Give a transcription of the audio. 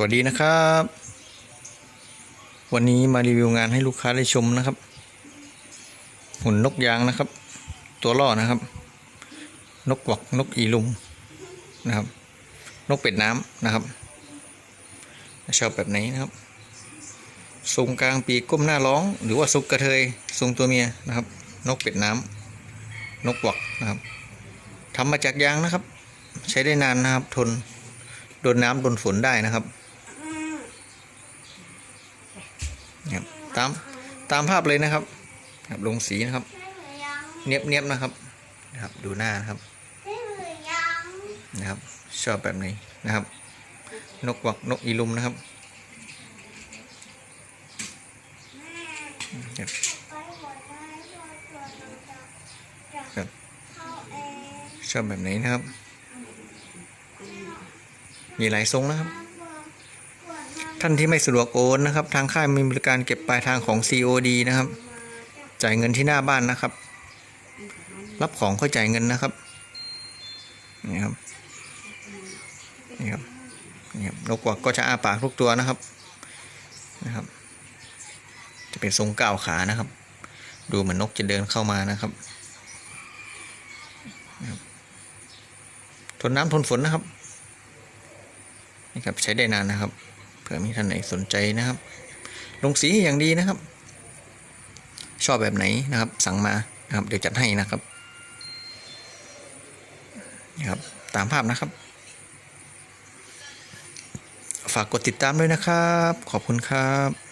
สวัสดีนะครับ วันนี้มารีวิวงานให้ลูกค้าได้ชมนะครับ หุ่นนกยางนะครับ ตัวล่อนะครับ นกกวักนกอีลุมนะครับ นกเป็ดน้ำนะครับชอบแบบไหนนะครับทรงกลางปีกก้มหน้าร้อง หรือว่าซุกกระเทยทรงตัวเมียนะครับ นกเป็ดน้ำนกกวักนะครับทำมาจากยางนะครับ ใช้ได้นานนะครับทนโดนน้ำโดนฝนได้นะครับ ครับตามตามภาพเลยนะครับครับลงสีนะครับ เนียบเนียบนะครับนะครับ ดูหน้านะครับนะครับ ชอบแบบไหนนะครับ นกวักนกอีลุมนะครับครับครับชอบแบบไหนนะครับ มีหลายทรงนะครับ ท่านที่ไม่สะดวกโอนนะครับ ทางค่ายมีบริการเก็บปลายทางของ COD นะครับ จ่ายเงินที่หน้าบ้านนะครับ รับของค่อยจ่ายเงินนะครับนี่ครับนี่ครับนี่ครับนกกวักก็จะอ้าปากทุกตัวนะครับนะครับ จะเป็นทรงก้าวขานะครับ ดูเหมือนนกจะเดินเข้ามานะครับทนน้ำทนฝนนะครับนี่ครับใช้ได้นานนะครับ ผื่อมีท่านไหนสนใจนะครับ ลงสีอย่างดีนะครับ ชอบแบบไหนนะครับ สั่งมานะครับ เดี๋ยวจัดให้นะครับนี่ครับตามภาพนะครับ ฝากกดติดตามด้วยนะครับ ขอบคุณครับ